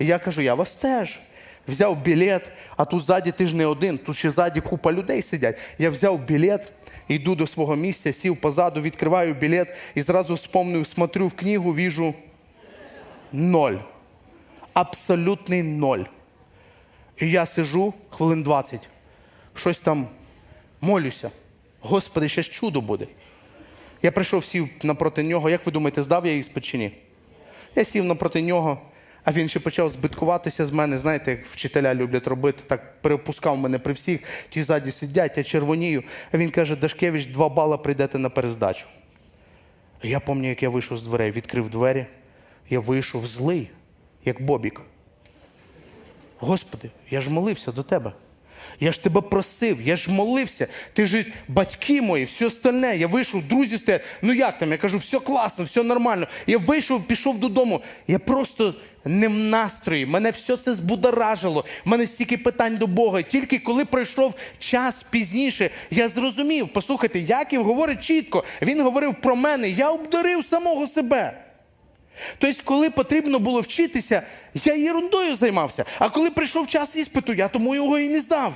І я кажу, я вас теж. Взяв білет, а тут ззаді ти ж не один, тут ще ззаді купа людей сидять. Я взяв білет, йду до свого місця, сів позаду, відкриваю білет і зразу вспомнив, смотрю в книгу, віжу ноль. Абсолютний ноль. І я сижу хвилин 20, щось там молюся. Господи, ще чудо буде. Я прийшов, сів напроти нього. Як ви думаєте, здав я іспит чи ні? Я сів напроти нього, а він ще почав збиткуватися з мене. Знаєте, як вчителя люблять робити, так перепускав мене при всіх, ті ззаді сидять, я червонію. А він каже: Дашкевич, два бала прийдете на перездачу. Я пам'ятаю, як я вийшов з дверей, відкрив двері, я вийшов злий, як Бобік. Господи, я ж молився до тебе. Я ж тебе просив, я ж молився. Ти ж батьки мої, все остальне. Я вийшов, друзі стоять. Ну як там? Я кажу, все класно, все нормально. Я вийшов, пішов додому. Я просто не в настрої. Мене все це збудоражило. У мене стільки питань до Бога. Тільки коли пройшов час пізніше, я зрозумів. Послухайте, Яків говорить чітко. Він говорив про мене. Я обдурив самого себе. Тобто, коли потрібно було вчитися, я ерундою займався. А коли прийшов час іспиту, я тому його і не здав.